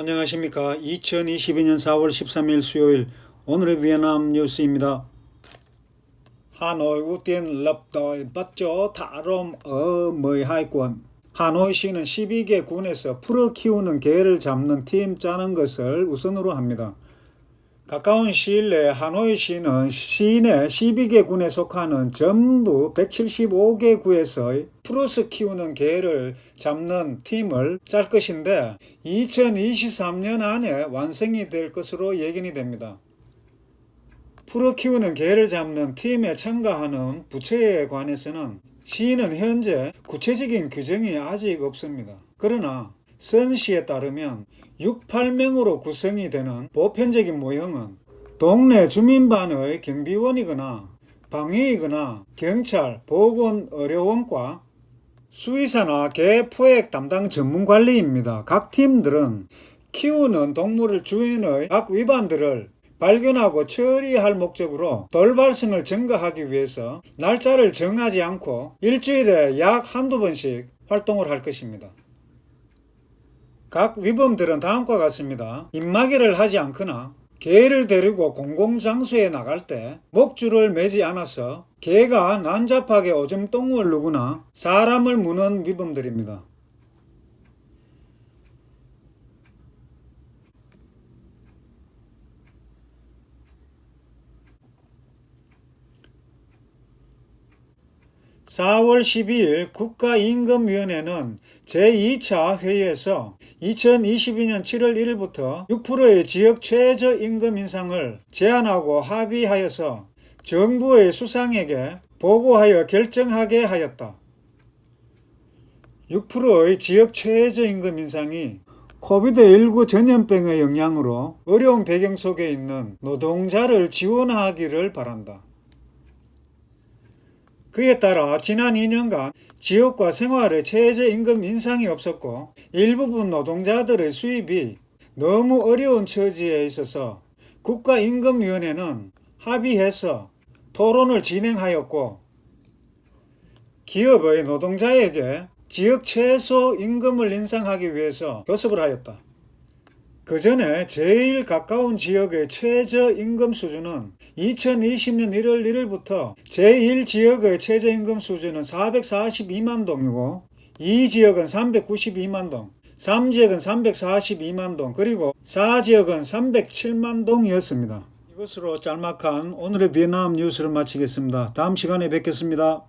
안녕하십니까. 2022년 4월 13일 수요일 오늘의 베트남 뉴스입니다. Bắt chó thả rôm ở 12 quận. 하노이시는 12개 군에서 풀어 키우는 개를 잡는 팀 짜는 것을 우선으로 합니다. 가까운 시일 내에 하노이 시는 시내 12개 군에 속하는 전부 175개 구에서 프로스 키우는 개를 잡는 팀을 짤 것인데 2023년 안에 완성이 될 것으로 예견이 됩니다. 프로 키우는 개를 잡는 팀에 참가하는 부처에 관해서는 시는 현재 구체적인 규정이 아직 없습니다. 그러나 선시에 따르면 6, 8명으로 구성이 되는 보편적인 모형은 동네 주민반의 경비원이거나 방위이거나 경찰, 보건, 의료원과 수의사나 개 포획 담당 전문 관리입니다. 각 팀들은 키우는 동물을 주인의 각 위반들을 발견하고 처리할 목적으로 돌발성을 증가하기 위해서 날짜를 정하지 않고 일주일에 약 한두 번씩 활동을 할 것입니다. 각 위범들은 다음과 같습니다. 입마개를 하지 않거나 개를 데리고 공공장소에 나갈 때 목줄을 매지 않아서 개가 난잡하게 오줌 똥을 누구나 사람을 무는 위범들입니다. (4월 12일) 국가임금위원회는 제2차 회의에서 2022년 7월 1일부터 6%의 지역 최저 임금 인상을 제한하고 합의하여서 정부의 수상에게 보고하여 결정하게 하였다. 6%의 지역 최저 임금 인상이 코비드19 전염병의 영향으로 어려운 배경 속에 있는 노동자를 지원하기를 바란다. 그에 따라 지난 2년간 지역과 생활의 최저임금 인상이 없었고 일부분 노동자들의 수입이 너무 어려운 처지에 있어서 국가임금위원회는 합의해서 토론을 진행하였고 기업의 노동자에게 지역 최소 임금을 인상하기 위해서 교섭을 하였다. 그 전에 제일 가까운 지역의 최저임금 수준은 2020년 1월 1일부터 제1지역의 최저임금 수준은 442만 동이고 2지역은 392만 동, 3지역은 342만 동, 그리고 4지역은 307만 동이었습니다. 이것으로 짤막한 오늘의 베트남 뉴스를 마치겠습니다. 다음 시간에 뵙겠습니다.